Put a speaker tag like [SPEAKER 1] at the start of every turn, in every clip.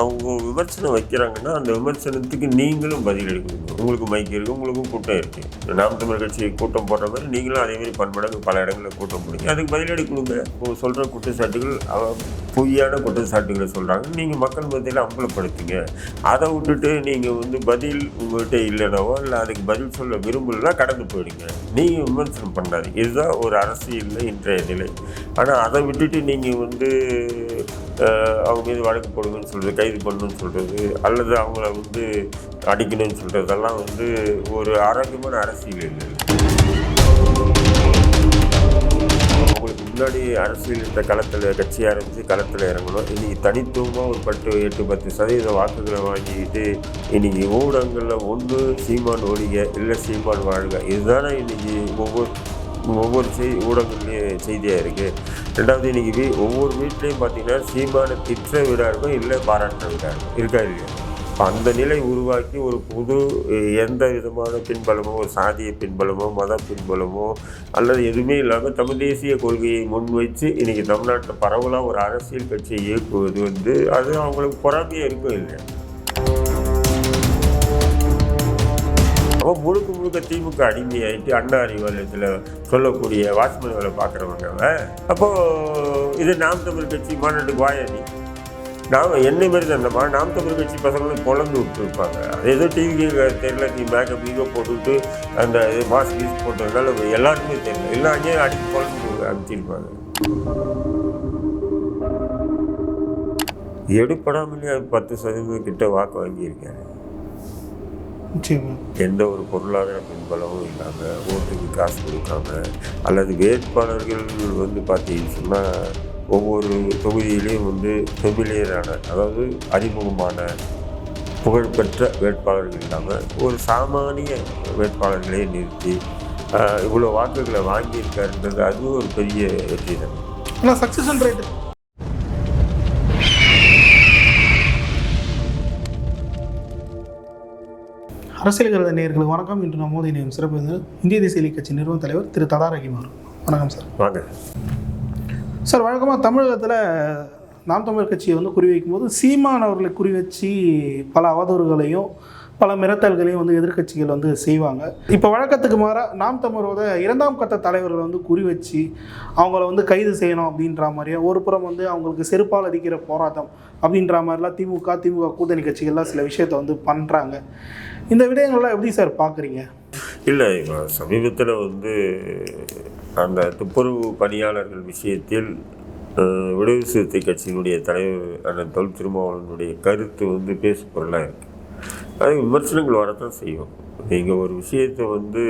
[SPEAKER 1] அவங்க விமர்சனம் வைக்கிறாங்கன்னா அந்த விமர்சனத்துக்கு நீங்களும் பதில் அளிக்கணும் உங்களுக்கு மைக் இருக்குது உங்களுக்கும் கூட்டம் இருக்குது நாம் தமிழ் கட்சி கூட்டம் போடுற மாதிரி நீங்களும் அதே மாதிரி பன்மடங்கு பல இடங்களில் கூட்டம் போடுங்க. அதுக்கு பதிலடி கொடுங்க இப்போ சொல்கிற குற்றச்சாட்டுகள் பொய்யான குற்றச்சாட்டுகளை சொல்கிறாங்க நீங்கள் மக்கள் மத்தியில் அம்பலப்படுத்துங்க. அதை விட்டுட்டு நீங்கள் வந்து பதில் உங்கள்கிட்ட இல்லைனாவோ இல்லை அதுக்கு பதில் சொல்ல விரும்பலைன்னா கடந்து போயிடுங்க. நீங்கள் விமர்சனம் பண்ணாது இதுதான் ஒரு அரசியலில் இன்றைய நிலை. ஆனால் அதை விட்டுட்டு நீங்கள் வந்து அவங்க மீது வழக்கு போடுங்கன்னு சொல்கிறது கைது பண்ணணும்னு சொல்கிறது அல்லது அவங்கள வந்து அடிக்கணும்னு சொல்கிறதெல்லாம் வந்து ஒரு ஆரோக்கியமான அரசியல் இல்லை. முன்னாடி அரசியல் இந்த களத்தில் கட்சி ஆரம்பித்து களத்தில் இறங்கணும். இன்னைக்கு தனித்துவமாக ஒரு பத்து எட்டு பத்து சதவீத வாக்குகளை வாங்கிக்கிட்டு இன்னைக்கு ஊடகங்களில் ஒன்று சீமான் ஒழிக இல்லை சீமான் வாழ்க. இதுதானே இன்னைக்கு ஒவ்வொரு ஒவ்வொரு செய் ஊடகங்கள்லேயும் செய்தியாக இருக்குது ரெண்டாவது இன்றைக்கி வீ ஒவ்வொரு வீட்லேயும் பார்த்தீங்கன்னா சீமான திட்ட வீடாக இருக்கும் இல்லை பாராட்டுற வீடாக இருக்கும் இருக்கா இல்லையா? அந்த நிலை உருவாக்கி ஒரு புது எந்த விதமான பின்பலமோ ஒரு சாதிய பின்பலமோ மத பின்பலமோ அல்லது எதுவுமே இல்லாமல் தமிழ் தேசிய கொள்கையை முன்வைச்சு இன்றைக்கி தமிழ்நாட்டில் பரவலாக ஒரு அரசியல் கட்சியை இயக்குவது வந்து அது அவங்களுக்கு பொறாமையாக இருக்கும் இல்லை அப்போ முழுக்க முழுக்க திமுக அடிமையாயிட்டு அண்ணா அறிவாலயத்தில் சொல்லக்கூடிய வாட்ச்மேன்களை வேலை பார்க்குறவங்க அப்போது இது நாம் தமிழ் கட்சி மாநாட்டுக்கு வாயா நீ என்னை மாதிரி தானம்மா நாம் தமிழ் கட்சி பசங்களும் குழந்து விட்டுருப்பாங்க. அது ஏதோ டிவி தெரியல நீ மேக்கப் கீக போட்டுவிட்டு அந்த இது மாஸ்க் யூஸ் போட்டதுனால எல்லாருக்குமே தெரியல. எல்லாம் அங்கேயே அடிச்சு பொழந்து அனுப்பிச்சிருப்பாங்க. எடுப்படாமலே பத்து சதவீதம் கிட்ட வாக்கு வாங்கியிருக்கேன் எந்த ஒரு பொருளாதார பின்பலமும் இல்லாமல் ஓட்டுக்கு காசு கொடுக்காம அல்லது வேட்பாளர்கள் வந்து பார்த்தீங்கன்னு சொன்னால் ஒவ்வொரு தொகுதியிலையும் வந்து ஃபெமிலியரான அதாவது அறிமுகமான புகழ்பெற்ற வேட்பாளர்கள் இல்லாமல் ஒரு சாமானிய வேட்பாளர்களே நிறுத்தி இவ்வளோ வாக்குகளை வாங்கியிருக்காருன்றது அதுவும் ஒரு பெரிய வெற்றி தான்
[SPEAKER 2] சக்ஸஷன் ரேட் அரசியல் கருத நேயர்களுக்கு வணக்கம். இன்று நம்ம மோதி நேயம் சிறப்பு இந்திய தேசிய கட்சி நிறுவன தலைவர் திரு தடா ரஹீம் அவர் வணக்கம் சார்.
[SPEAKER 1] வாங்க.
[SPEAKER 2] சார் வழக்கமாக தமிழகத்தில் நாம் தமிழர் கட்சியை வந்து குறிவைக்கும் போது சீமான் அவர்களை குறிவச்சு பல அவதூறுகளையும் பல மிரட்டல்களையும் வந்து எதிர்க்கட்சிகள் வந்து செய்வாங்க. இப்போ வழக்கத்துக்கு மாறாக நாம் தமிழரோட இரண்டாம் கட்ட தலைவர்களை வந்து குறிவச்சு அவங்கள வந்து கைது செய்யணும் அப்படின்ற மாதிரியே? ஒரு புறம் வந்து அவங்களுக்கு செருப்பால் அடிக்கிற போராட்டம் அப்படின்ற மாதிரிலாம் திமுக திமுக கூட்டணி கட்சிகள்லாம் சில விஷயத்தை வந்து பண்ணுறாங்க இந்த விடயங்கள்லாம் எப்படி சார் பார்க்குறீங்க?
[SPEAKER 1] இல்லை இப்போ சமீபத்தில் வந்து அந்த துப்புரவு பணியாளர்கள் விஷயத்தில் விடுதலை சிறுத்தை கட்சியினுடைய தலைவர் அண்ணன் தொல் திருமாவளவனுடைய கருத்து வந்து பேசு பொருளாக இருக்குது அது விமர்சனங்கள் வரத்தான் செய்யும். நீங்கள் ஒரு விஷயத்தை வந்து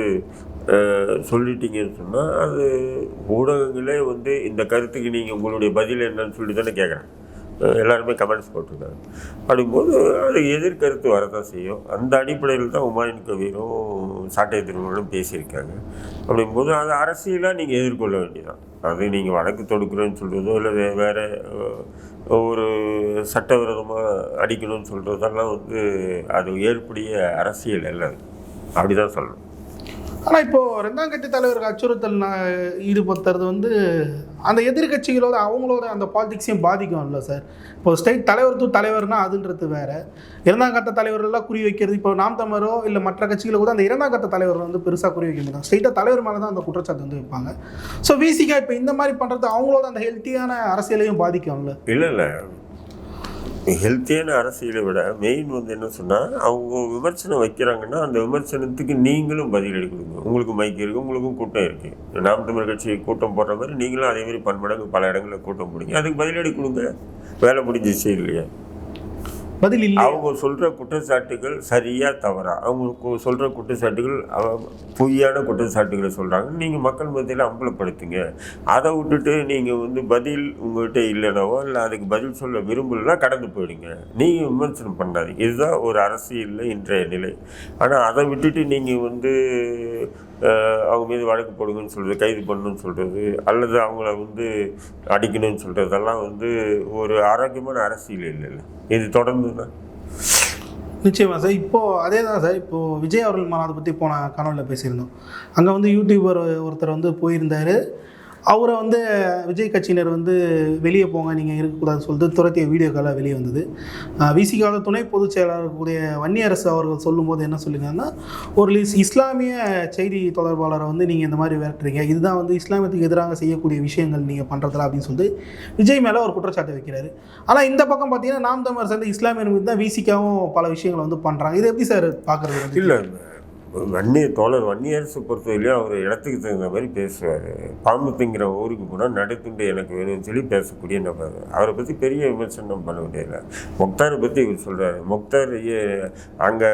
[SPEAKER 1] சொல்லிட்டீங்கன்னு சொன்னால் அது ஊடகங்களே வந்து இந்த கருத்துக்கு நீங்கள் உங்களுடைய பதில் என்னன்னு சொல்லி தானே கேட்குறேன் எல்லாருமே கமெண்ட்ஸ் போட்டிருக்காங்க அப்படிங்கும்போது அது எதிர்கருத்து வரதான் செய்யும். அந்த அடிப்படையில் தான் உமாயின் கபீரும் சாட்டை திருமணம் பேசியிருக்காங்க. அப்படிங்கும்போது அது அரசியலாக நீங்கள் எதிர்கொள்ள வேண்டியதான் அது நீங்கள் வழக்கு தொடுக்கிறேன்னு சொல்கிறதோ இல்லை வே வேறு ஒரு சட்டவிரோதமாக அடிக்கணும்னு சொல்கிறதெல்லாம் வந்து அது ஏற்புடைய அரசியல் அல்லது அப்படி தான் சொல்லணும்.
[SPEAKER 2] ஆனால் இப்போது ரெண்டாம் கட்சி தலைவருக்கு அச்சுறுத்தல் ஈடுபடுத்துறது வந்து அந்த எதிர்க்கட்சிகளோட அவங்களோட அந்த பாலிடிக்ஸையும் பாதிக்கும் இல்லை சார். இப்போ ஸ்டேட் தலைவர் டு தலைவர்னா அதுன்றது வேற. இரண்டாம் கட்ட தலைவர்கள்லாம் குறி வைக்கிறது இப்போ நாம் தமிழரோ இல்லை மற்ற கட்சிகளை கூட அந்த இரண்டாம் கட்ட தலைவர் வந்து பெருசாக குறி வைக்க மாட்டாங்க. ஸ்டேட்டாக தலைவர் மேலே தான் அந்த குற்றச்சாட்டு வந்து வைப்பாங்க. ஸோ விசிகா இப்போ இந்த மாதிரி பண்ணுறது அவங்களோட அந்த ஹெல்த்தியான அரசியலையும் பாதிக்கும்ல.
[SPEAKER 1] இல்லை இல்லை. ஹெல்த்தியான அரசியலை விட மெயின் வந்து என்ன சொன்னால் அவங்க விமர்சனம் வைக்கிறாங்கன்னா அந்த விமர்சனத்துக்கு நீங்களும் பதிலடி கொடுங்க உங்களுக்கு மைக் இருக்குது உங்களுக்கும் கூட்டம் இருக்குது நாம் தமிழ் கட்சி கூட்டம் போடுற மாதிரி நீங்களும் அதே மாதிரி பன்மடங்கு பல இடங்களில் கூட்டம் போடுங்க. அதுக்கு பதிலடி கொடுங்க வேலை முடிஞ்சிச்சு இல்லையா?
[SPEAKER 2] பதில் இல்லை
[SPEAKER 1] அவங்க சொல்கிற குற்றச்சாட்டுகள் சரியாக தவறா? அவங்க சொல்கிற குற்றச்சாட்டுகள் அவ- பொய்யான குற்றச்சாட்டுகளை சொல்கிறாங்க நீங்கள் மக்கள் மத்தியில் அம்பலப்படுத்துங்க. அதை விட்டுட்டு நீங்கள் வந்து பதில் உங்கள்கிட்ட இல்லைனாவோ இல்லை அதுக்கு பதில் சொல்ல விரும்பலன்னா கடந்து போயிடுங்க. நீங்கள் விமர்சனம் பண்ணாதீங்க. இதுதான் ஒரு அரசியலில் இன்றைய நிலை. ஆனால் அதை விட்டுட்டு நீங்கள் வந்து அவங்க மீது வழக்கு போடுங்கன்னு சொல்கிறது கைது பண்ணணும்னு சொல்கிறது அல்லது அவங்கள வந்து அடிக்கணும்னு சொல்கிறதெல்லாம் வந்து ஒரு ஆரோக்கியமான அரசியல் இல்லைல்ல. இது தொடர்ந்துன்னா
[SPEAKER 2] நிச்சயமாக சார். இப்போது அதே தான் சார். இப்போது விஜய் அவர்கள் மாநாடு பற்றி போன கனவில் பேசியிருந்தோம். அங்கே வந்து யூடியூபர் ஒருத்தர் வந்து போயிருந்தார். அவரை வந்து விஜய் கட்சியினர் வந்து வெளியே போங்க நீங்கள் இருக்கக்கூடாதுன்னு சொல்லிட்டு துரத்திய வீடியோ காலாக வெளியே வந்தது. விசிகால துணை பொதுச் செயலாளர் கூடிய வன்னியரசு அவர்கள் சொல்லும்போது என்ன சொல்லுங்கன்னா ஒரு லிஸ் இஸ்லாமிய செய்தி தொடர்பாளரை வந்து நீங்கள் இந்த மாதிரி விரட்டுறீங்க. இதுதான் வந்து இஸ்லாமியத்துக்கு எதிராக செய்யக்கூடிய விஷயங்கள் நீங்கள் பண்ணுறதுல அப்படின்னு சொல்லிட்டு விஜய் மேலே ஒரு குற்றச்சாட்டு வைக்கிறாரு. ஆனால் இந்த பக்கம் பார்த்தீங்கன்னா நாம் தமிழர் சேர்ந்த இஸ்லாமியர் மீது தான் விசிக்காவும் பல விஷயங்களை வந்து பண்ணுறாங்க இது எப்படி சார் பார்க்குறது
[SPEAKER 1] இல்லை. வன்னிய தோழர் வன்னியரசு பொறுத்தவரையிலையும் அவர் இடத்துக்கு தகுந்த மாதிரி பேசுவார். பாம்பு திங்கிற ஊருக்கு போனால் நடுத்துண்டு எனக்கு வேணும்னு சொல்லி பேசக்கூடிய நபர். அவரை பற்றி பெரிய விமர்சனம் பண்ண முடியல. முக்தாரை பற்றி இவர் சொல்கிறார் முக்தார் அங்கே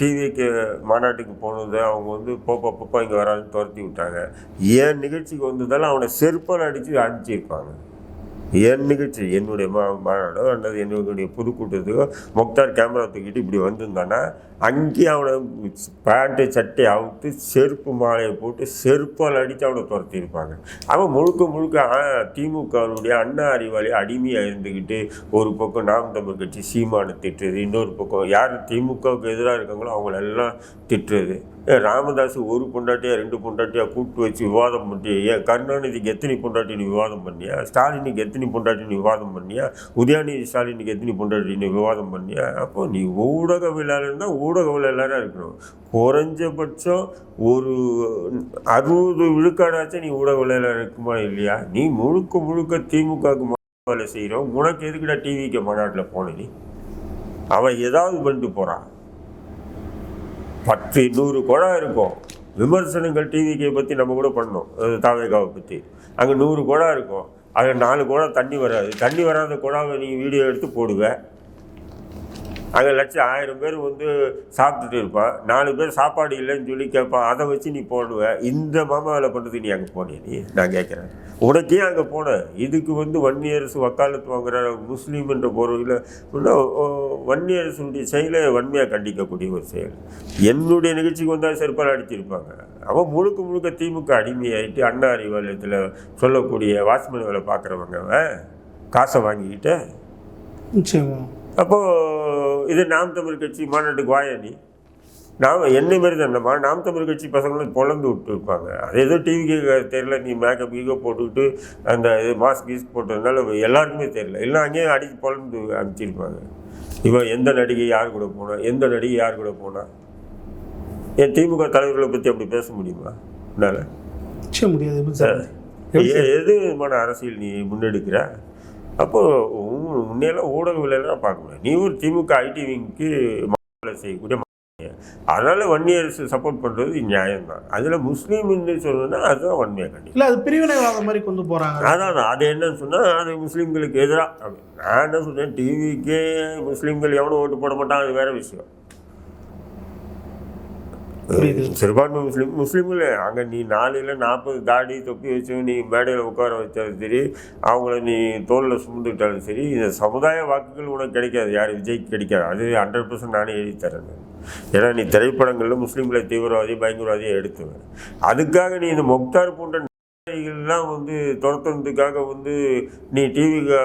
[SPEAKER 1] டிவிக்கு மாநாட்டுக்கு போனது அவங்க வந்து போப்பா போப்பா இங்கே வராதுன்னு துரத்தி விட்டாங்க. ஏன் நிகழ்ச்சிக்கு வந்ததால அவனை செருப்பால் அடித்து அடிச்சிருப்பாங்க. என் நிகழ்ச்சி? என்னுடைய மா மாநாடோ அல்லது என்னுடைய பொதுக்கூட்டத்துக்கோ முக்தார் கேமரா தூக்கிட்டு இப்படி வந்திருந்தானா? அங்கேயும் அவனை பேண்ட்டு சட்டை அவுத்து செருப்பு மாலையை போட்டு செருப்பால் அடித்து அவனை துரத்தியிருப்பாங்க. அவன் முழுக்க முழுக்க திமுகவினுடைய அண்ணா அறிவாளி அடிமையாக இருந்துக்கிட்டு ஒரு பக்கம் நாம் தமிழ் கட்சி சீமானை திட்டுறது இன்னொரு பக்கம் யார் திமுகவுக்கு எதிராக இருக்காங்களோ அவங்களெல்லாம் திட்டுறது. ராமதாஸ் ஒரு பொண்டாட்டியாக ரெண்டு பொண்டாட்டியாக கூப்பிட்டு வச்சு விவாதம் பண்ணி ஏன் கருணாநிதிக்கு எத்தனை பொண்டாட்டின்னு விவாதம் பண்ணியா? ஸ்டாலினுக்கு எத்தனை பொண்டாட்டின்னு விவாதம் பண்ணியா? உதயாநிதி ஸ்டாலினுக்கு எத்தனை பொண்டாட்டின்னு விவாதம் பண்ணியா? அப்போ நீ ஊடகவியலாளர் தான் ஊடகவியலாளராக இருக்கணும் குறைஞ்சபட்சம் ஒரு அறுபது விழுக்காடாச்சும் நீ ஊடகவியலாளர் இருக்குமா இல்லையா? நீ முழுக்க முழுக்க திமுகவுக்கு வேலை செய்கிறோம் உனக்கு எதுக்குடா டிவிக்கு மாநாட்டில் போன நீ? அவன் ஏதாவது பண்ணிட்டு போகிறான் பத்து நூறு குழா இருக்கும். விமர்சனங்கள் டிவிக்கை பற்றி நம்ம கூட பண்ணோம். அது தாவேகாவை பற்றி அங்கே நூறு குடம் இருக்கும். அதில் நாலு குழா தண்ணி வராது. தண்ணி வராத குழாவை நீ வீடியோ எடுத்து போடுவ. அங்கே லட்சம் ஆயிரம் பேர் வந்து சாப்பிட்டுட்டு இருப்பான். நாலு பேர் சாப்பாடு இல்லைன்னு சொல்லி கேட்பான். அதை வச்சு நீ போடுவ. இந்த மாமா வேலை பண்ணுறது நீ அங்கே போனிய நீ? நான் கேட்குறேன். உனக்கே அங்கே போன. இதுக்கு வந்து வன்னியரசு வக்காலத்து வாங்குற முஸ்லீம்ன்ற பொருளில் வன்னியரசுடைய செயலை வன்மையாக கண்டிக்கக்கூடிய ஒரு செயல். என்னுடைய நிகழ்ச்சிக்கு வந்தால் செருப்பால் அடிச்சிருப்பாங்க. அவன் முழுக்க முழுக்க திமுக அடிமையாயிட்டு அண்ணா அறிவாலயத்தில் சொல்லக்கூடிய வாட்ச்மேன் வேலை பார்க்குறவங்க அவன். காசை வாங்கிக்கிட்டு
[SPEAKER 2] நிச்சயமா.
[SPEAKER 1] அப்போது இது நாம் தமிழ் கட்சி மாநாட்டுக்கு வாயா நீ? நாம் என்னை மாதிரி தானேம்மா நாம் தமிழ் கட்சி பசங்களும் பொழந்து விட்டு இருப்பாங்க. அது ஏதோ டிவிக்கு தெரியல நீ மேக்கப் கீக்கோ போட்டுக்கிட்டு அந்த இது மாஸ்க் கீஸ் போட்டதுனால எல்லாருக்குமே தெரியல. எல்லாம் அங்கேயே அடிச்சு பொழந்து அனுப்பிச்சிருப்பாங்க. இவன் எந்த நடிகை யார் கூட போனா? எந்த நடிகை யார் கூட போனா? என் திமுக தலைவர்களை பற்றி அப்படி பேச முடியுமா? என்னால்?
[SPEAKER 2] முடியாது
[SPEAKER 1] எது விதமான அரசியல் நீ முன்னெடுக்கிற? அப்போது முன்னையெல்லாம் ஊடகவியலாம் பார்க்க முடியாது நீ ஒரு திமுக ஐடி விங்க்கு செய்யக்கூடிய அதனால வன்னியரசு சப்போர்ட் பண்ணுறது நியாயம்தான். அதில் முஸ்லீம்னு சொல்லணும்னா அதுதான் வன்மையாக கண்டிப்பாக
[SPEAKER 2] இல்லை அது பிரிவினைவாதம் மாதிரி கொண்டு போகிறாங்க
[SPEAKER 1] அதான் அது என்னன்னு சொன்னால் அது முஸ்லீம்களுக்கு எதிராக நான் என்ன சொல்றேன் டிவிக்கே முஸ்லீம்கள் எவனும் ஓட்டு போட மாட்டான் அது வேற விஷயம். சிறுபான்மை முஸ்லீம் முஸ்லீம்களே அங்கே நீ நாளையில் நாற்பது தாடி தொப்பி வச்சு நீ மேடையில் உட்கார வச்சாலும் சரி அவங்கள நீ தோலில் சுமந்துக்கிட்டாலும் சரி இந்த சமுதாய வாக்குகள் உனக்கு கிடைக்காது. யார் விஜய்க்கு கிடைக்காது. அது ஹண்ட்ரட் பர்சன்ட் நானே எழுதி தரேன் ஏன்னா நீ திரைப்படங்களில் முஸ்லீம்களை தீவிரவாதி பயங்கரவாதியை எடுத்துவேன் அதுக்காக நீ இந்த முக்தார் போன்ற எல்லாம் வந்து துரத்துறதுக்காக வந்து நீ டிவிக்கு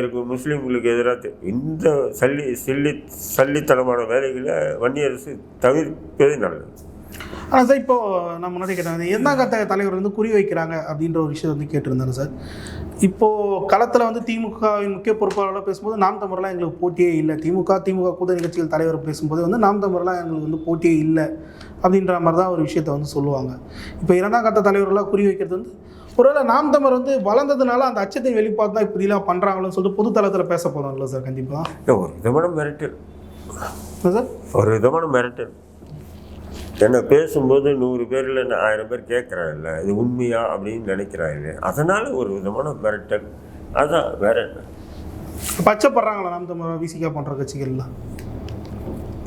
[SPEAKER 1] இருக்கும் முஸ்லீம்களுக்கு எதிராக இந்த சல்லி சில்லி சல்லித்தனமான வேலைகளை வன்னியரசு தவிர்ப்பது நல்லது.
[SPEAKER 2] ஆனால் சார் இப்போது நான் முன்னாடி கேட்டேன். என்ன கட்ட தலைவர் வந்து குறி வைக்கிறாங்க அப்படின்ற ஒரு விஷயத்தை வந்து கேட்டிருந்தாங்க சார். இப்போது களத்தில் வந்து திமுகவின் முக்கிய பொறுப்பாளர்களாக பேசும்போது நாம் தமிழர்லாம் எங்களுக்கு போட்டியே இல்லை. திமுக திமுக கூட்டணி கட்சிகள் தலைவர் பேசும்போது வந்து நாம் தமிழர்லாம் எங்களுக்கு வந்து போட்டியே இல்லை அப்படின்ற மாதிரி தான் ஒரு விஷயத்தை வந்து சொல்லுவாங்க. இப்போ இரண்டாம் கட்ட தலைவர்களாக குறி வைக்கிறது வந்து ஒருவேளை நாம் தமிழர் வந்து வளர்ந்ததுனால அந்த அச்சத்தை வெளிப்பாடு தான் இப்படிலாம் பண்ணுறாங்களோன்னு சொல்லிட்டு பொது தளத்தில் பேச போகிறோம்ல சார் கண்டிப்பாக
[SPEAKER 1] ஒரு விதமான மிரட்டல்.
[SPEAKER 2] சார்?
[SPEAKER 1] ஒரு விதமான மிரட்டல். என்ன பேசும்போது நூறு பேரில் நான் ஆயிரம் பேர் கேட்குறாங்கல்ல இது உண்மையா அப்படின்னு நினைக்கிறாங்க. அதனால் ஒரு விதமான மிரட்டல். அதான் வேற என்ன?
[SPEAKER 2] பச்சைப்படுறாங்களா நாம் தமிழர் விசிகா போன்ற கட்சிகள்லாம்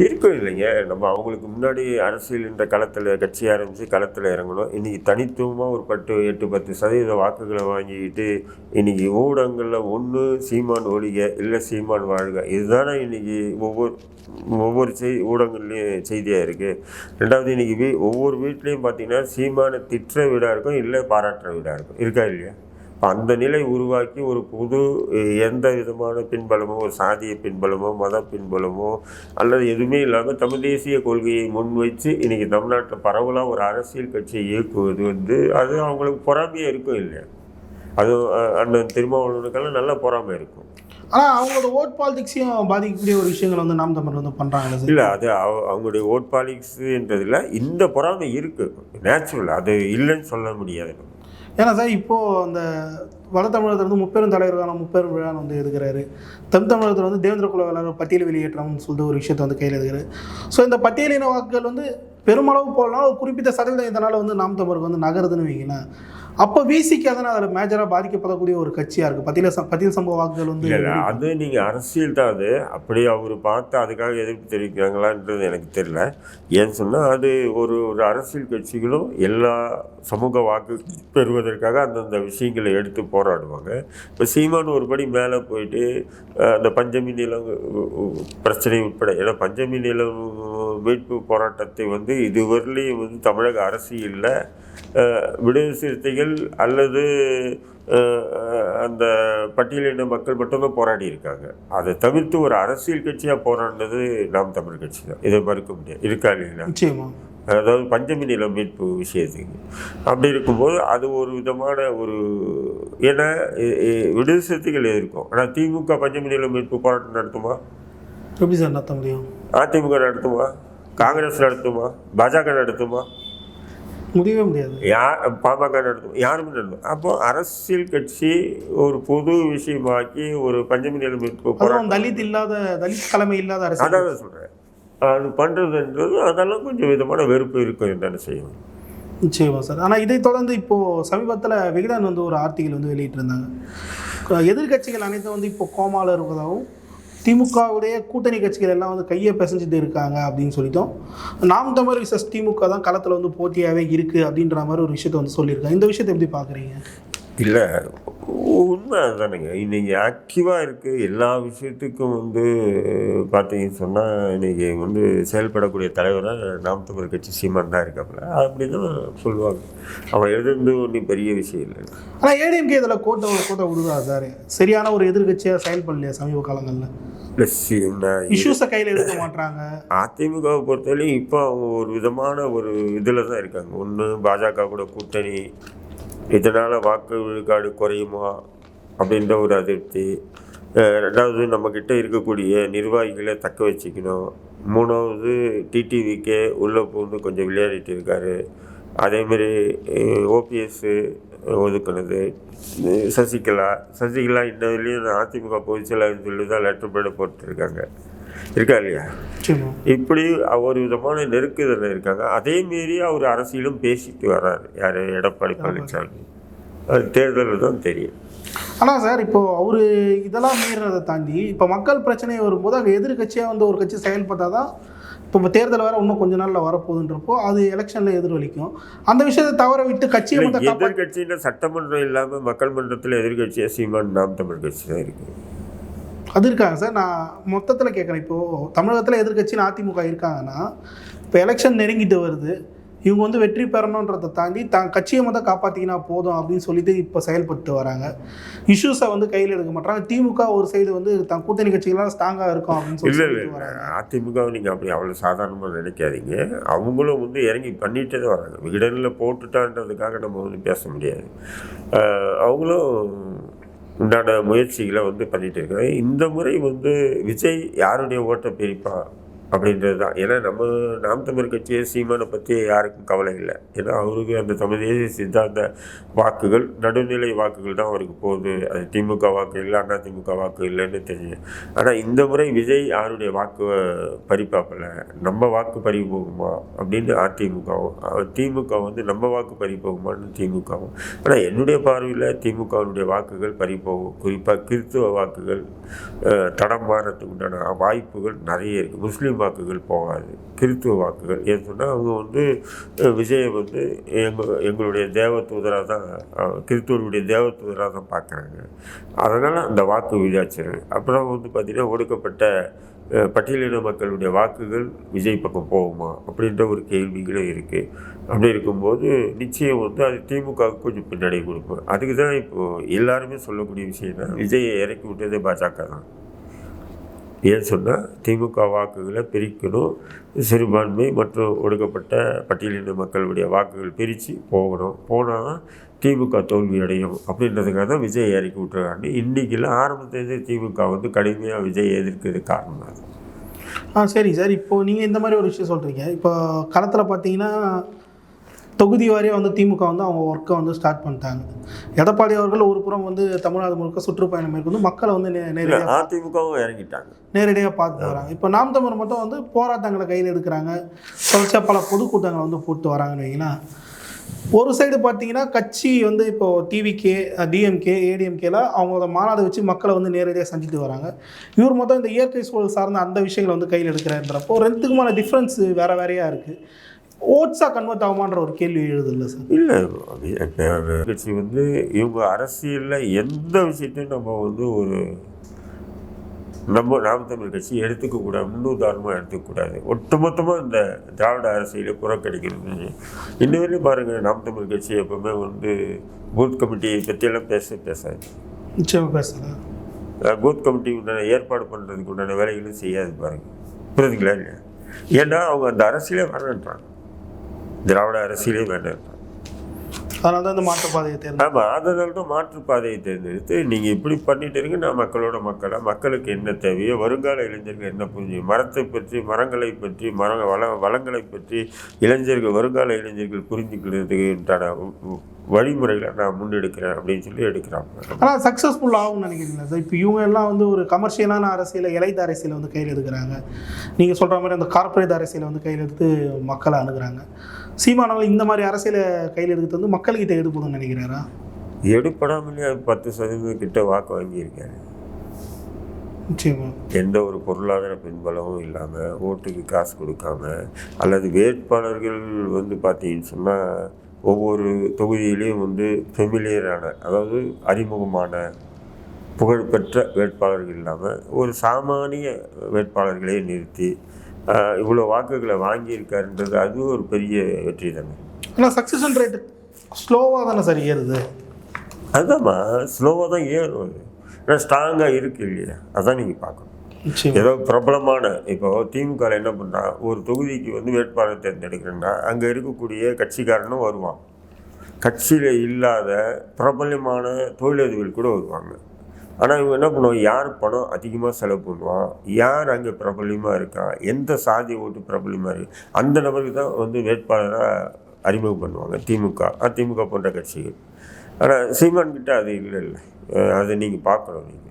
[SPEAKER 1] இருக்கும் இல்லைங்க. நம்ம அவங்களுக்கு முன்னாடி அரசியல் என்ற களத்தில் கட்சி ஆரம்பித்து களத்தில் இறங்கணும். இன்றைக்கி தனித்துவமாக ஒரு பத்து எட்டு பத்து சதவீத வாக்குகளை வாங்கிக்கிட்டு இன்றைக்கி ஊடகங்களில் ஒன்று சீமான் ஒழிக இல்லை சீமான் வாழ்க. இதுதானே இன்றைக்கி ஒவ்வொரு ஒவ்வொரு செய் ஊடகங்கள்லேயும் செய்தியாக இருக்குது ரெண்டாவது இன்றைக்கி வீ ஒவ்வொரு வீட்லேயும் பார்த்திங்கன்னா சீமானை திட்டுற வீடாக இருக்கும் இல்லை பாராட்டுற வீடாக இருக்கும். இருக்கா இல்லையா? அந்த நிலை உருவாக்கி ஒரு புது எந்த விதமான பின்பலமோ ஒரு சாதிய பின்பலமோ மத பின்பலமோ அல்லது எதுவுமே இல்லாமல் தமிழ் தேசிய கொள்கையை முன்வைச்சு இன்னைக்கு தமிழ்நாட்டில் பரவலாக ஒரு அரசியல் கட்சியை இயக்குவது வந்து அது அவங்களுக்கு பொறாமையாக இருக்கும் இல்லையா? அது அண்ணன் திருமாவளவனுக்கெல்லாம் நல்ல பொறாமை இருக்கும்.
[SPEAKER 2] ஆனால் அவங்களோட ஓட் பாலிடிக்ஸையும் பாதிக்கக்கூடிய ஒரு விஷயங்கள் வந்து நாம் தமிழ் வந்து பண்ணுறாங்களே சார்?
[SPEAKER 1] இல்லை அது அவ- அவங்களுடைய ஓட் பாலிக்ஸுன்றதில் இந்த பொறாமை இருக்குது நேச்சுரல் அது இல்லைன்னு சொல்ல முடியாது.
[SPEAKER 2] ஏன்னா சார் இப்போது அந்த வட தமிழகத்தில் வந்து முப்பெரும் தலைவர்களான முப்பெரும் விழான்னு வந்து எடுக்கிறாரு தென் தமிழகத்தில் வந்து தேவேந்திர குல வேளாளர் பட்டியல் வெளியேற்றம்னு சொல்லிட்டு ஒரு விஷயத்தை வந்து கையில் எடுக்கிறாரு ஸோ இந்த பட்டியலின வாக்குகள் வந்து பெருமளவு போகலாம் ஒரு குறிப்பிட்ட சதவீதம் இதனால் வந்து நாம் தமிழருக்கு வந்து நகருதுன்னு வைங்களேன். அப்போ விசிக்கு அதனால் அதில் மேஜராக பாதிக்கப்படக்கூடிய ஒரு கட்சியாக இருக்குது பட்டியல ச பட்டியல் சம்பவ வாக்குகள் வந்து
[SPEAKER 1] அது நீங்கள் அரசியல் தான் அது. அப்படி அவர் பார்த்து அதுக்காக எதிர்ப்பு தெரிவிக்கிறாங்களான்றது எனக்கு தெரியல. ஏன்னு சொன்னால் அது ஒரு ஒரு அரசியல் கட்சிகளும் எல்லா சமூக வாக்கு பெறுவதற்காக அந்தந்த விஷயங்களை எடுத்து போராடுவாங்க. இப்போ சீமான் ஒரு படி மேலே போயிட்டு அந்த பஞ்சமி நிலம் பிரச்சனை உட்பட ஏன்னா பஞ்சமி நிலம் மீட்பு போராட்டத்தை வந்து இதுவரையிலையும் வந்து தமிழக அரசியலில் விடுதலை சிறுத்தைகள் அல்லது அந்த பட்டியலின மக்கள் மட்டும்தான் போராடி இருக்காங்க. அதை தவிர்த்து ஒரு அரசியல் கட்சியாக போராடினது நாம் தமிழ் கட்சி தான். இதை மறுக்க முடியாது. இருக்கா இல்லைங்களா
[SPEAKER 2] நிச்சயமா.
[SPEAKER 1] அதாவது பஞ்சமி நிலம் மீட்பு விஷயத்துக்கு. அப்படி இருக்கும்போது அது ஒரு விதமான ஒரு ஏன்னா விடுதலை சிறுத்தைகள் எதிர்க்கும். ஆனால் திமுக பஞ்சமி நிலம் மீட்பு போராட்டம் நடத்துமா?
[SPEAKER 2] எப்படி சார் நடத்த முடியும்?
[SPEAKER 1] அதிமுக நடத்துமா? காங்கிரஸ் நடத்துமா? பாஜக நடத்துமா?
[SPEAKER 2] முடியவே முடியாது.
[SPEAKER 1] யார் பாமக நடத்தும் யாருமே நடத்தும் அப்போ அரசியல் கட்சி ஒரு பொது விஷயமாக்கி ஒரு பஞ்சமி நிலம்
[SPEAKER 2] தலித் இல்லாத தலித் தலைமை இல்லாத அரசு
[SPEAKER 1] அதான் சொல்கிறேன் அது பண்ணுறதுன்றது அதெல்லாம் கொஞ்சம் விதமான வெறுப்பு இருக்கும். என்னென்ன செய்யும்
[SPEAKER 2] நிச்சயமா சார். ஆனால் இதை தொடர்ந்து இப்போது சமீபத்தில் விகடன் வந்து ஒரு ஆர்டிகல் வந்து வெளியிட்டிருந்தாங்க. எதிர்க்கட்சிகள் அனைத்தும் வந்து இப்போ கோமால இருப்பதாகவும் திமுகவுடைய கூட்டணி கட்சிகள் எல்லாம் வந்து கையை பிசைஞ்சிட்டு இருக்காங்க அப்படின்னு சொல்லிட்டோம். நாம் தமிழ் விசஸ் திமுக தான் களத்தில் வந்து போட்டியாகவே இருக்குது அப்படின்ற மாதிரி ஒரு விஷயத்தை வந்து சொல்லியிருக்காங்க. இந்த விஷயத்தை எப்படி பார்க்குறீங்க?
[SPEAKER 1] இல்லை உண்மை அதுதானுங்க இன்னைக்கு ஆக்டிவாக இருக்குது எல்லா விஷயத்துக்கும் வந்து பார்த்தீங்கன்னு சொன்னால் இன்னைக்கு வந்து செயல்படக்கூடிய தலைவராக நாம் தமிழ் கட்சி சீமான் தான் இருக்காப்புல. அப்படி தான் சொல்லுவாங்க. அவன் எழுதுறது ஒன்றும் பெரிய விஷயம் இல்லை.
[SPEAKER 2] ஆனால் ஏடிஎம்கே இதில் கோட்டை கோட்டை விடுதா சார் சரியான ஒரு எதிர்க்கட்சியாக செயல்படலையா சமீப காலங்களில்? இஷ்யூஸை கையில் எடுக்க மாட்றாங்க.
[SPEAKER 1] அதிமுகவை பொறுத்தவரையும் இப்போ அவங்க ஒரு விதமான ஒரு இதில் தான் இருக்காங்க. ஒன்று பாஜக கூட கூட்டணி இதனால் வாக்கு விழுக்காடு குறையுமா? அப்படின்ற ஒரு அதிருப்தி. ரெண்டாவது நம்மக்கிட்ட இருக்கக்கூடிய நிர்வாகிகளை தக்க வச்சுக்கணும். மூணாவது டிடிவிக்கே உள்ளே பூந்து கொஞ்சம் விளையாடிட்டு இருக்காரு. அதேமாரி ஓபிஎஸ்ஸு ஒதுக்குனது. சசிகலா. சசிகலா இன்னதுலேயும் அதிமுக பொதுச்செயலாளர் சொல்லி தான் லெட்டர் பேட போட்டுருக்காங்க இருக்கா இல்லையா? இப்படி ஒரு விதமான நெருக்குதலில் இருக்காங்க. அதே மீறி அவர் அரசியலும் பேசிட்டு வர்றாரு. யார்? எடப்பாடி பழனிசாமி. அது தேர்தலில் தான் தெரியும்.
[SPEAKER 2] ஆனால் சார் இப்போ அவர் இதெல்லாம் மீறினதை தாண்டி இப்போ மக்கள் பிரச்சனை வரும்போது அங்கே எதிர்க்கட்சியாக வந்து ஒரு கட்சி செயல்பட்டால் தான் இப்போ தேர்தல் வேறு இன்னும் கொஞ்ச நாளில் வரப்போகுதுன்றப்போ அது எலெக்ஷனில் எதிரொலிக்கும். அந்த விஷயத்தை தவற விட்டு கட்சியை காப்பா
[SPEAKER 1] எதிர்கட்சியில் சட்டமன்றம் இல்லாமல் மக்கள் மன்றத்தில் எதிர்கட்சியாக சீமான் நாம் தமிழ் கட்சி தான் இருக்குது
[SPEAKER 2] அது இருக்காங்க சார். நான் மொத்தத்தில் கேட்குறேன் இப்போது தமிழகத்தில் எதிர்க்கட்சின்னு அதிமுக இருக்காங்கன்னா இப்போ எலெக்ஷன் நெருங்கிட்டு வருது. இவங்க வந்து வெற்றி பெறணுன்றதை தாண்டி தான் கட்சியை மட்டும் காப்பாற்றிக்கினா போதும் அப்படின்னு சொல்லிட்டு இப்போ செயல்பட்டு வராங்க. இஷ்யூஸை வந்து கையில் எடுக்க மாட்டாங்க. திமுக ஒரு சைடு வந்து தன் கூட்டணி கட்சிகள்லாம் ஸ்ட்ராங்காக இருக்கும் அப்படின்னு சொல்லி
[SPEAKER 1] அதிமுகவை நீங்கள் அப்படி அவ்வளோ சாதாரணமாக நினைக்காதீங்க. அவங்களும் வந்து இறங்கி பண்ணிகிட்டே தான் வராங்க. விகடனில் போட்டுட்டான்றதுக்காக நம்ம வந்து பேச முடியாது. அவங்களும் உண்டான முயற்சிகளை வந்து பண்ணிகிட்டு இருக்கிறேன் இந்த முறை வந்து விஜய் யாருடைய ஓட்டை பிரிப்பா அப்படின்றது தான். ஏன்னா நம்ம நாம் தமிழ் கட்சியை சீமானை பற்றி யாருக்கும் கவலை இல்லை. ஏன்னா அவருக்கு அந்த தமிழ் தேசிய சித்தாந்த வாக்குகள் நடுநிலை வாக்குகள் தான் அவருக்கு போகுது. அது திமுக வாக்கு இல்லை அண்ணா திமுக வாக்கு இல்லைன்னு தெரியும் ஆனால் இந்த முறை விஜய் யாருடைய வாக்கு பறிப்பாப்பில்? நம்ம வாக்கு பறி போகுமா? அப்படின்னு அதிமுகவும் திமுக வந்து நம்ம வாக்கு பறி போகுமான்னு திமுகவும். ஆனால் என்னுடைய பார்வையில் திமுகவினுடைய வாக்குகள் பறி போகும். குறிப்பாக கிறிஸ்துவ வாக்குகள் தடம் மாறத்துக்கு உண்டான வாய்ப்புகள் நிறைய இருக்குது முஸ்லீம் வாக்குகள் போகாது. கிறித்துவ வாக்குகள். ஏன்னு சொன்னால் அவங்க வந்து அஹ், விஜயை வந்து எங்கள் எங்களுடைய தேவ தூதராக தான் அஹ், கிறிஸ்துவருடைய தேவ தூதராக தான் பார்க்குறாங்க. அதனால் அந்த வாக்கு விழாச்சிரு அப்புறம் வந்து பார்த்திங்கன்னா ஒடுக்கப்பட்ட பட்டியலின மக்களுடைய வாக்குகள் விஜய் பக்கம் போகுமா? அப்படின்ற ஒரு கேள்விகளும் இருக்குது அப்படி இருக்கும்போது நிச்சயம் வந்து அது திமுகவுக்கு கொஞ்சம் பின்னாடி கொடுப்போம் அதுக்கு தான் இப்போது எல்லாருமே சொல்லக்கூடிய விஷயம் தான் விஜயை இறக்கி விட்டதே பாஜக தான். ஏன் சொன்னால் திமுக வாக்குகளை பிரிக்கணும். சிறுபான்மை மற்றும் ஒடுக்கப்பட்ட பட்டியலின மக்களுடைய வாக்குகள் பிரித்து போகணும். போனால் தான் திமுக தோல்வி அடையும். அப்படின்றதுக்காக தான் விஜய் இறக்கி விட்டுருக்காங்க இன்றைக்கில் ஆரம்பத்திலேருந்து திமுக வந்து கடுமையாக விஜய் எதிர்க்கிறது காரணம் அது.
[SPEAKER 2] ஆ சரி சார். இப்போ நீங்கள் இந்த மாதிரி ஒரு விஷயம் சொல்கிறீங்க இப்போ களத்தில் பார்த்தீங்கன்னா தொகுதி வாரியாக வந்து திமுக வந்து அவங்க ஒர்க்கை வந்து ஸ்டார்ட் பண்ணிட்டாங்க. எடப்பாடி அவர்கள் ஒரு புறம் வந்து தமிழ்நாடு முழுக்க சுற்றுப்பயணம் மேற்கொண்டு மக்களை வந்து நேரடியாக
[SPEAKER 1] அதிமுகவும் இறங்கிட்டாங்க.
[SPEAKER 2] நேரடியாக பார்த்து வராங்க. இப்போ நாம் தமிழர் மட்டும் வந்து போராட்டங்களை கையில் எடுக்கிறாங்க. தொடர்ச்சியாக பல பொதுக்கூட்டங்களை வந்து போட்டு வராங்கன்னு வைங்களேன். ஒரு சைடு பார்த்தீங்கன்னா கட்சி வந்து இப்போ டிவிகே டிஎம்கே ஏடிஎம்கேல அவங்களோட மாநாடு வச்சு மக்களை வந்து நேரடியாக சந்தித்து வராங்க. இவர் மொத்தம் இந்த இயற்கை சூழல் சார்ந்த அந்த விஷயங்களை வந்து கையில் எடுக்கிறாருன்றப்போ ரெண்டுக்குமான டிஃப்ரென்ஸ் வேற வேறையாக இருக்குது ஓட்ஸாக கன்வெர்ட் ஆகுமான்ற ஒரு கேள்வி எழுதுல்ல சார்?
[SPEAKER 1] இல்லை கட்சி வந்து இவங்க அரசியலில் எந்த விஷயத்தையும் நம்ம வந்து ஒரு நம்ம நாம் தமிழ் கட்சி எடுத்துக்க கூடாது முன்னுதாரணமாக எடுத்துக்கக்கூடாது ஒட்டுமொத்தமாக இந்த திராவிட அரசியலை புறக்கணிக்கிறது. இன்ன வரையும் பாருங்கள் நாம் தமிழ் கட்சி எப்பவுமே வந்து பூத் கமிட்டியை பற்றியெல்லாம் பேச பேசாது.
[SPEAKER 2] நிச்சயமாக பேசலாம்
[SPEAKER 1] அஹ் பூத் கமிட்டி உண்டான ஏற்பாடு பண்ணுறதுக்கு உண்டான வேலைகளும் செய்யாது பாருங்க. புரியுதுங்களா இல்லையா? ஏன்னா அவங்க அந்த அரசியலே வேணான்றாங்க திராவிட அரசியலே
[SPEAKER 2] அதனால தான் இந்த மாற்றுப்பாதையை தேர்ந்தெடுத்தாங்க
[SPEAKER 1] ஆமாம் அதனால தான் மாற்றுப்பாதையை தேர்ந்தெடுத்து நீங்கள் இப்படி பண்ணிட்டு இருங்க நான் மக்களோட மக்களாக மக்களுக்கு என்ன தேவையோ வருங்கால இளைஞர்கள் என்ன புரிஞ்சு மரத்தை பற்றி மரங்களை பற்றி மர வள வளங்களை பற்றி இளைஞர்கள் வருங்கால இளைஞர்கள் புரிஞ்சுக்கிறதுக்கு உண்டான வழிமுறைகளை நான் முன்னெடுக்கிறேன் அப்படின்னு சொல்லி எடுக்கிறாங்க.
[SPEAKER 2] ஆனால் சக்ஸஸ்ஃபுல் ஆகும்னு நினைக்கிறீங்களா? சார் இப்போ இவங்க எல்லாம் வந்து ஒரு கமர்ஷியலான அரசியலை இலைத்த அரசியலை வந்து கையில் எடுக்கிறாங்க. நீங்கள் சொல்கிற மாதிரி அந்த கார்ப்பரேட் அரசியலை வந்து கையில் எடுத்து மக்களை அணுகுறாங்க. சீமானவர்கள் இந்த மாதிரி அரசியலை கையில் எடுத்து வந்து மக்கள்கிட்ட எடுக்கணும்னு நினைக்கிறாரா?
[SPEAKER 1] எடுப்படாமலே பத்து சதவீதம் கிட்ட வாக்கு வாங்கியிருக்காரு. எந்த ஒரு பொருளாதார பின்பலமும் இல்லாமல் ஓட்டுக்கு காசு கொடுக்காம அல்லது வேட்பாளர்கள் வந்து பார்த்தீங்கன்னு சொன்னால் ஒவ்வொரு தொகுதியிலையும் வந்து ஃபெமிலியரான அதாவது அறிமுகமான புகழ்பெற்ற வேட்பாளர்கள் இல்லாமல் ஒரு சாமானிய வேட்பாளர்களே நிறுத்தி இவ்வளோ வாக்குகளை வாங்கியிருக்காருன்றது அதுவும் ஒரு பெரிய வெற்றி தானே.
[SPEAKER 2] ஆனால் சக்ஸஷன் ரேட் ஸ்லோவாக தானே சார் ஏறுது?
[SPEAKER 1] அதுதான்மா ஸ்லோவாக தான் ஏறும். அது ஆனால் ஸ்ட்ராங்காக இருக்கு இல்லையா? அதான் நீங்கள் பார்க்கணும். ஏதோ பிரபலமான இப்போ திமுக என்ன பண்ணுறா ஒரு தொகுதிக்கு வந்து வேட்பாளர் தேர்ந்தெடுக்கிறேன்னா அங்கே இருக்கக்கூடிய கட்சிக்காரனும் வருவான். கட்சியில் இல்லாத பிரபலமான தொழிலதிபர்கள் கூட வருவாங்க. ஆனால் இவங்க என்ன பண்ணுவாங்க யார் பணம் அதிகமாக செலவு பண்ணுவான்? யார் அங்கே பிரபலமாக இருக்கான் எந்த சாதி ஓட்டு பிரபலமாக இருக்கு? அந்த நபருக்கு தான் வந்து வேட்பாளராக அறிமுகம் பண்ணுவாங்க திமுக. அதிமுக போன்ற கட்சிகள். ஆனால் சீமான் கிட்ட அது இல்லை இல்லை. அதை நீங்கள் பார்க்கணும் நீங்கள்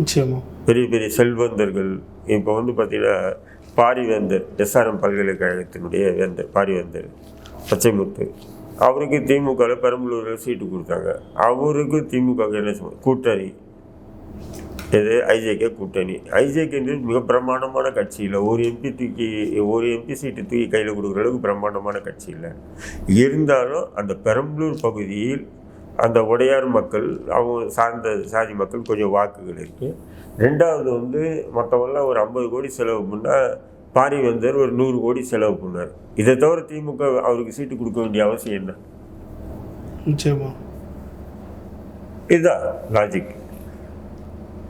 [SPEAKER 2] நிச்சயமா.
[SPEAKER 1] பெரிய பெரிய செல்வந்தர்கள். இப்போ வந்து பார்த்தீங்கன்னா பாரிவேந்தர் எஸ்ஆர்எம் பல்கலைக்கழகத்தினுடைய வேந்தர் பாரிவேந்தர் பச்சைமுத்து. அவருக்கு திமுகவில் பெரம்பலூரில் சீட்டு கொடுத்தாங்க. அவருக்கு திமுக என்ன கூட்டணி. இது ஐஜேகே கூட்டணி. ஐஜேகேன்றது மிக பிரம்மாண்டமான கட்சி இல்லை. ஒரு எம்பி தூக்கி ஒரு எம்பி சீட்டு தூக்கி கையில் கொடுக்குற அளவுக்கு பிரம்மாண்டமான கட்சி இல்லை. இருந்தாலும் அந்த பெரம்பலூர் பகுதியில் அந்த உடையார் மக்கள் அவங்க சார்ந்த சாதி மக்கள் கொஞ்சம் வாக்குகள் இருக்குது ரெண்டாவது வந்து மற்றவங்களாம் ஒரு ஐம்பது கோடி செலவு பண்ணால் பாரிவேந்தர் ஒரு நூறு கோடி செலவு பண்ணார். இதை தவிர திமுக அவருக்கு சீட்டு கொடுக்க வேண்டிய அவசியம் என்ன?
[SPEAKER 2] நிச்சயமா.
[SPEAKER 1] இதுதான் லாஜிக்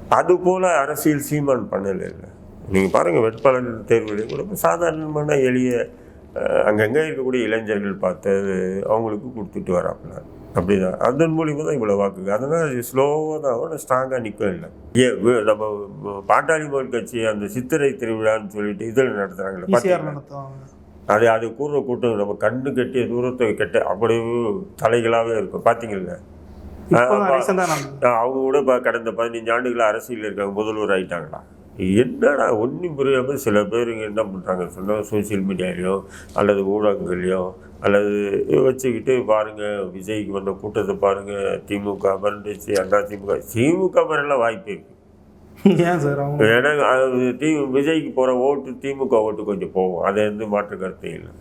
[SPEAKER 1] அதுபோல் அரசியல் சீமான் பண்ணலை இல்லை. நீங்கள் பாருங்கள் வேட்பாளர் தேர்வுலேயும் கூட சாதாரணமான எளிய அங்கங்கே இருக்கக்கூடிய இளைஞர்கள் பார்த்து அவங்களுக்கு கொடுத்துட்டு வராப்புல. அப்படிதான். அதன் மூலியமாக தான் இவ்வளோ வாக்குங்க அதனால் அது ஸ்லோவாக தான் ஆகும் ஸ்ட்ராங்காக நிற்கும் இல்லை. வே- நம்ம பாட்டாளி மக்கள் கட்சி அந்த சித்திரை திருவிழான்னு சொல்லிட்டு இதில் நடத்துகிறாங்களே அது அது கூடுற கூட்டம் நம்ம கண்ணு கட்டிய தூரத்தை கட்ட அப்படியே தலைகளாகவே இருக்கும். பார்த்தீங்களா அவங்க கூட இப்போ கடந்த பதினஞ்சு ஆண்டுகள் அரசியல் இருக்காங்க முதல்வர் ஆயிட்டாங்களா? என்னடா ஒன்றும் புரியாமல் சில பேருங்க என்ன பண்ணுறாங்க சொன்னால் சோசியல் மீடியாலையோ அல்லது ஊடகங்களையோ அல்லது வச்சுக்கிட்டு பாருங்கள் விஜய்க்கு வந்த கூட்டத்தை பாருங்கள் திமுக மறந்துச்சு அண்ணா திமுக திமுக மரெல்லாம் வாய்ப்பு இருக்குது
[SPEAKER 2] ஏன் சார் அவங்க?
[SPEAKER 1] ஏன்னா அது தி விஜய்க்கு போகிற ஓட்டு திமுக ஓட்டு கொஞ்சம் போகும். அதை வந்து மாற்று கருத்தே இல்லை.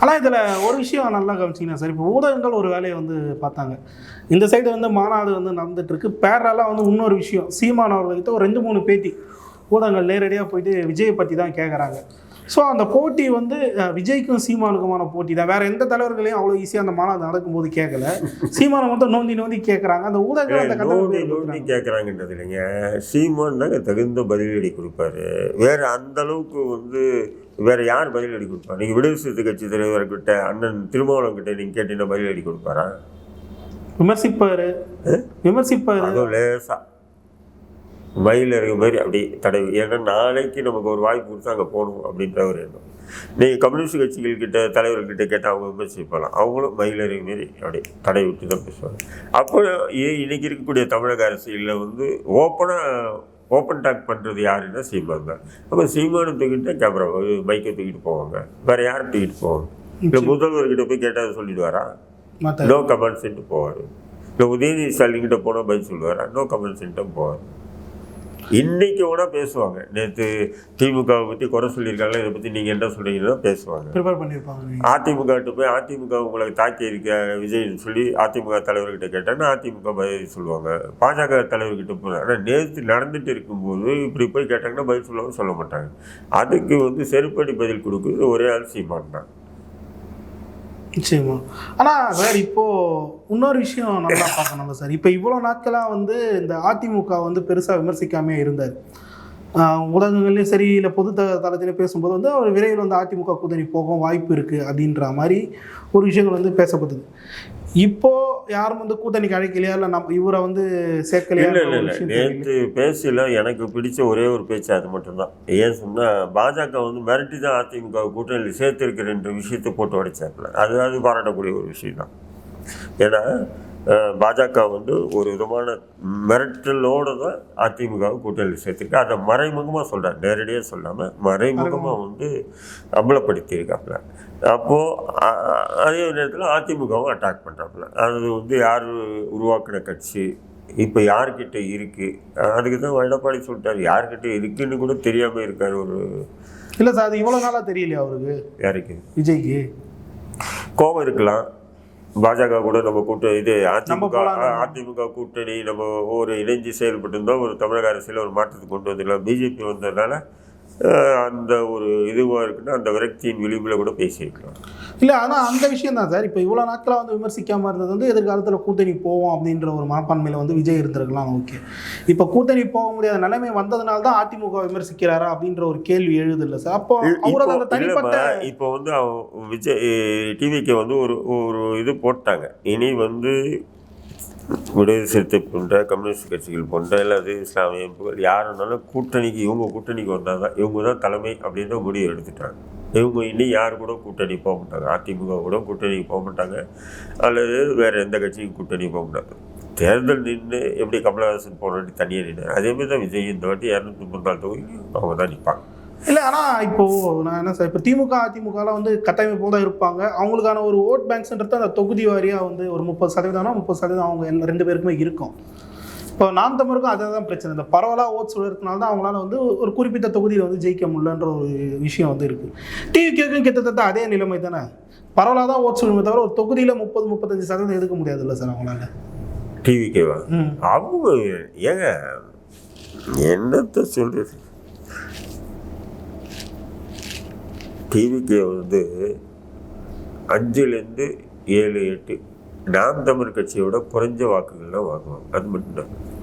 [SPEAKER 2] ஆனால் இதில் ஒரு விஷயம் நல்லா கவனிச்சிங்கன்னா சார் இப்போ ஊடகங்கள் ஒரு வேலையை வந்து பார்த்தாங்க. இந்த சைடு வந்து மாநாடு வந்து நடந்துகிட்ருக்கு இருக்கு பேரலாக வந்து இன்னொரு விஷயம் சீமான் அவர்கள்கிட்ட ஒரு ரெண்டு மூணு பேட்டி ஊடகங்கள் நேரடியாக போயிட்டு விஜயை பற்றி தான் கேட்குறாங்க ஸோ அந்த போட்டி வந்து விஜய்க்கும் சீமானுக்குமான போட்டி தான். வேற எந்த தலைவர்களையும் அவ்வளோ ஈஸியாக அந்த மாநாடு நடக்கும்போது கேட்கல. சீமானை மட்டும் நோண்டி நோண்டி கேட்குறாங்க அந்த ஊடகங்கள் அந்த
[SPEAKER 1] நோண்டி நோண்டி கேட்குறாங்கன்றது இல்லைங்க. சீமான் தாங்க தகுந்த பதிலடி கொடுப்பாரு. வேற அந்த அளவுக்கு வந்து வேற யார் பதிலடி கொடுப்பா? நீங்கள் விடுதலை சிறுத்தை கட்சி தலைவர்கிட்ட அண்ணன் திருமாவளவன் கிட்ட நீங்கள் கேட்டீங்கன்னா பதிலடி கொடுப்பாரா?
[SPEAKER 2] விமர்சிப்பாரு. விமர்சிப்பாரு.
[SPEAKER 1] லேசா. மயில் இருக்க மாதிரி அப்படி தடவி. ஏன்னா நாளைக்கு நமக்கு ஒரு வாய்ப்பு கொடுத்து அங்கே போகணும் அப்படின்ற ஒரு எண்ணம். நீங்கள் கம்யூனிஸ்ட் கட்சிகள் கிட்ட தலைவர்கிட்ட கேட்டால் அவங்க விமர்சிப்பாங்க அவங்களும் மயில் இருக்க மாரி அப்படி தடை விட்டு தான் பேசுவாங்க அப்போ இன்னைக்கு இருக்கக்கூடிய தமிழக அரசியலில் வந்து ஓப்பனாக ஓப்பன் டாக் பண்ணுறது யாருன்னா சீமான் தான். அப்போ சீமானை தூக்கிட்டு கேமரா மைக்கை தூக்கிட்டு போவாங்க. வேறு யார் தூக்கிட்டு போவாங்க? இல்லை முதல்வர்கிட்ட போய் கேட்டால் சொல்லிடுவாரா? நோ கமெண்ட்ஸ்ன்ட்டு போவார். இல்லை உதயநிதி ஸ்டாலின் கிட்ட போனால் பதில் சொல்லுவார்? நோ கமெண்ட்ஸ்ன்ட்டு போவார். இன்னைக்கு கூட பேசுவாங்க. நேற்று திமுகவை பற்றி குறை சொல்லியிருக்காங்களே? இதை பற்றி நீங்கள் என்ன சொல்றீங்கன்னா பேசுவாங்க.
[SPEAKER 2] ப்ரிப்பேர் பண்ணியிருப்பாங்க
[SPEAKER 1] அதிமுக கிட்ட போய் அதிமுக உங்களை தாக்கி இருக்க விஜய்னு சொல்லி அதிமுக தலைவர்கிட்ட கேட்டாங்கன்னா அதிமுக பதில் சொல்லுவாங்க. பாஜக தலைவர்கிட்ட போய் ஆனால் நேற்று நடந்துட்டு இருக்கும்போது இப்படி போய் கேட்டாங்கன்னா பதில் சொல்லுவாங்க சொல்ல மாட்டாங்க. அதுக்கு வந்து செருப்படி பதில் கொடுக்குறது ஒரே ஆள் சீமான் தான்
[SPEAKER 2] நிச்சயமா. ஆனால் சார் இப்போது இன்னொரு விஷயம் நல்லா பார்க்கணும்ல சார். இப்போ இவ்வளோ நாட்களாக வந்து இந்த அதிமுக வந்து பெருசாக விமர்சிக்காமே இருந்தார். ஊடகங்கள்லையும் சரி இல்லை பொது த தளத்திலையும் பேசும்போது வந்து அவர் விரைவில் வந்து அதிமுக கூட்டணி போகும் வாய்ப்பு இருக்குது அப்படின்ற மாதிரி ஒரு விஷயங்கள் வந்து பேசப்படுது இப்போ யாரும் வந்து கூட்டணிக்கு அழைக்கலையா? இல்லை நம்ம இவரை வந்து சேர்க்கலையா?
[SPEAKER 1] இல்லை இல்லை. நேற்று பேசல எனக்கு பிடிச்ச ஒரே ஒரு பேச்சு அது மட்டும்தான். ஏன் சொன்னால் பாஜக வந்து மிரட்டி தான் அதிமுக கூட்டணியில் சேர்த்துருக்கிறன்ற விஷயத்தை போட்டு உடைச்சாப்புல. அது அது பாராட்டக்கூடிய ஒரு விஷயம் தான் ஏன்னா பாஜக வந்து ஒரு விதமான மிரட்டலோடு தான் அதிமுக கூட்டணியில் சேர்த்துருக்கு. அதை மறைமுகமாக சொல்கிறார் நேரடியாக சொல்லாமல் மறைமுகமாக வந்து அம்பலப்படுத்தியிருக்காப்புல. அப்போது அதே நேரத்தில் அதிமுகவும் அட்டாக் பண்ணுறாப்புல அது வந்து யார் உருவாக்கின கட்சி? இப்போ யார்கிட்ட இருக்குது அதுக்கு தான் எடப்பாடி சொல்லிட்டாரு. யார்கிட்ட இருக்குன்னு கூட தெரியாமல் இருக்கார் ஒரு
[SPEAKER 2] இல்லை சார் அது இவ்வளோ நாளாக தெரியலையா அவருக்கு?
[SPEAKER 1] யாருக்கு?
[SPEAKER 2] விஜய்க்கு.
[SPEAKER 1] கோபம் இருக்கலாம். பாஜக கூட நம்ம கூட்ட இது அதிமுக. அதிமுக கூட்டணி நம்ம ஒரு இணைஞ்சு செயல்பட்டு இருந்தோம் ஒரு தமிழக அரசியல் ஒரு மாற்றத்தை கொண்டு வந்துடலாம் பிஜேபி வந்ததுனால அந்த ஒரு இதுவாக இருக்குன்னா அந்த விரக்தியின் விளிம்பில் கூட பேசியிருக்கலாம்
[SPEAKER 2] இல்லை ஆனால் அந்த விஷயம் தான் சார். இப்போ இவ்வளோ நாட்களாக வந்து விமர்சிக்காமல் இருந்தது வந்து எதிர்காலத்தில் கூட்டணி போவோம் அப்படின்ற ஒரு மனப்பான்மையில் வந்து விஜய் இருந்திருக்கலாம் ஓகே. இப்போ கூட்டணி போக முடியாத நிலைமை வந்ததுனால தான் அதிமுக விமர்சிக்கிறாரா அப்படின்ற ஒரு கேள்வி எழுது இல்லை சார். அப்போ அவரோட அந்த தனிப்பட்ட
[SPEAKER 1] இப்போ வந்து விஜய் டிவிக்கு வந்து ஒரு ஒரு இது போட்டாங்க. இனி வந்து விடுதலை சிறுத்தை போன்ற கம்யூனிஸ்ட் கட்சிகள் போன்ற அல்லது இஸ்லாமிய அமைப்புகள் யாருனாலும் கூட்டணிக்கு இவங்க கூட்டணிக்கு வந்தால் தான் இவங்க தான் தலைமை அப்படின்ற முடிவு எடுத்துட்டாங்க. இவங்க இனி யார் கூட கூட்டணி போக மாட்டாங்க? அதிமுக கூட கூட்டணிக்கு போக மாட்டாங்க. அல்லது வேறு எந்த கட்சிக்கும் கூட்டணி போக மாட்டாங்க. தேர்தல் நின்று எப்படி கமலஹாசன் போன வாட்டி தனியாக நின்று அதேமாதிரி தான் விஜய் இந்த வாட்டி இரநூத்தி முப்பத்தி நாலு தொகுதி அவங்க தான் நிற்பாங்க
[SPEAKER 2] இல்லை ஆனால் இப்போ நான் என்ன சார் இப்போ திமுக அதிமுகலாம் வந்து கட்டமைப்போடு தான் இருப்பாங்க. அவங்களுக்கான ஒரு ஓட் பேங்க்ஸ்ன்றது அந்த தொகுதி வாரியாக வந்து ஒரு முப்பது சதவீதம்னா முப்பது சதவீதம் அவங்க ரெண்டு பேருக்குமே இருக்கும். இப்போ நாம் தமிழுக்கும் அதை தான் பிரச்சனை. இந்த பரவலாக ஓட்ஸ் விழுறதுனால தான் அவங்களால வந்து ஒரு குறிப்பிட்ட தொகுதியில் வந்து ஜெயிக்க முடியலன்ற ஒரு விஷயம் வந்து இருக்குது டிவிக்கும் கிட்டத்தட்ட அதே நிலைமை தானே? பரவலாக தான் ஓட்ஸ் விழுமே தவிர ஒரு தொகுதியில் முப்பது முப்பத்தஞ்சு சதவீதம் எடுக்க முடியாதுல்ல சார் அவங்களால?
[SPEAKER 1] டிவிக்கேவா அவங்க ஏங்க என்னத்த சொல்றது? டிவிக்கே வந்து அஞ்சுலேருந்து ஏழு எட்டு. நாம் தமிழ் கட்சியோட குறைஞ்ச வாக்குகள் தான் வாங்குவாங்க அது மட்டும்தான்.